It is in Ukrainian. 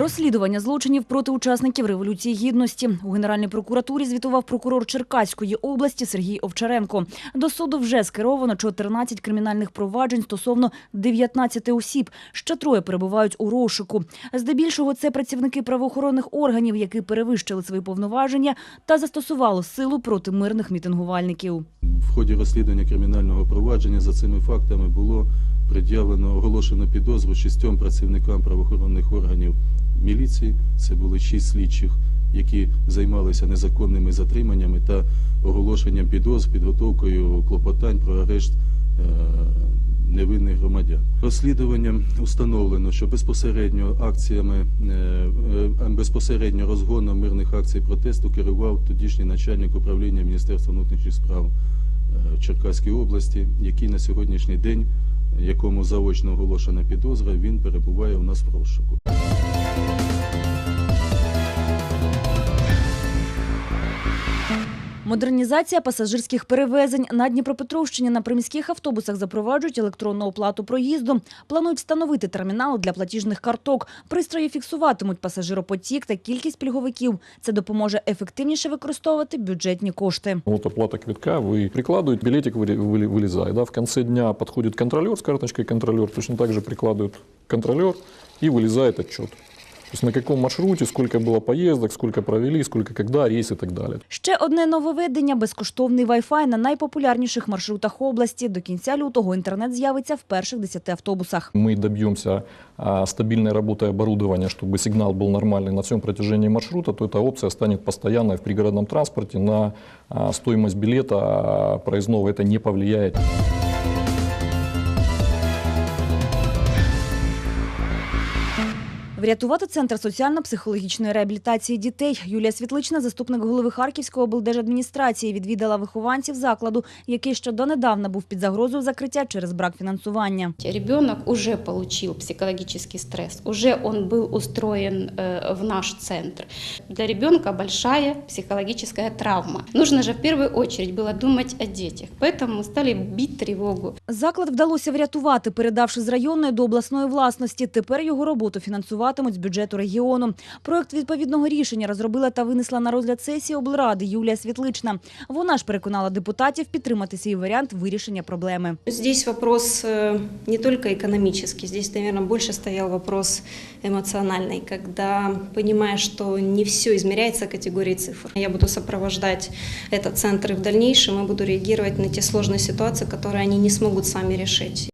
Розслідування злочинів проти учасників Революції Гідності. У Генеральній прокуратурі звітував прокурор Черкаської області Сергій Овчаренко. До суду вже скеровано 14 кримінальних проваджень стосовно 19 осіб. Ще троє перебувають у розшуку. Здебільшого це працівники правоохоронних органів, які перевищили свої повноваження та застосували силу проти мирних мітингувальників. В ході розслідування кримінального провадження за цими фактами було пред'явлено оголошено підозру шістьом працівникам правоохоронних органів міліції. Це були шість слідчих, які займалися незаконними затриманнями та оголошенням підозр, підготовкою клопотань про арешт е, невинних громадян. Розслідуванням установлено, що безпосередньо акціями, е, е, безпосередньо розгоном мирних акцій протесту керував тодішній начальник управління Міністерства внутрішніх справ в Черкаській області, який на сьогоднішній день, якому заочно оголошена підозра, він перебуває у нас в розшуку. Модернізація пасажирських перевезень на Дніпропетровщині на приміських автобусах запроваджують електронну оплату проїзду. Планують встановити термінали для платіжних карток. Пристрої фіксуватимуть пасажиропотік та кількість пільговиків. Це допоможе ефективніше використовувати бюджетні кошти. Вот оплата квитка, вы прикладываете, билетик выли- выли- вылезает. Да? В конце дня подходит контролер с карточкой контролер, точно так же прикладывает контролер и вылезает отчет. То есть на каком маршруте, сколько было поездок, сколько провели, сколько когда, рейс и так далее. Ще одне нововведення – безкоштовний Wi-Fi на найпопулярніших маршрутах області. До кінця лютого інтернет з'явиться в перших 10 автобусах. Мы добьемся а, стабильной работы оборудования, чтобы сигнал был нормальный на всем протяжении маршрута, то эта опция станет постоянной в пригородном транспорте. На а, стоимость билета а, проездного это не повлияет. Врятувати центр соціально-психологічної реабілітації дітей. Юлія Світлична, заступник голови Харківської облдержадміністрації, відвідала вихованців закладу, який ще донедавна був під загрозою закриття через брак фінансування. Ребенок уже получил психологический стресс, уже он был устроен э, в наш центр. Для ребенка большая психологическая травма. Нужно же в первую очередь было думать о детях, поэтому мы стали бить тревогу. Заклад вдалося врятувати, передавши з районної до обласної власності. Тепер його роботу фінансуватимуть з бюджету регіону. Проект відповідного рішення розробила та винесла на розгляд сесії облради Юлія Світлична. Вона ж переконала депутатів підтримати свій варіант вирішення проблеми. Здесь вопрос э, не только экономический, здесь, наверное, больше стоял вопрос эмоциональный, когда понимаешь, что не все измеряется категорией цифр. Я буду сопровождать этот центр и в дальнейшем и буду реагировать на те сложные ситуации, которые они не смогут сами решить.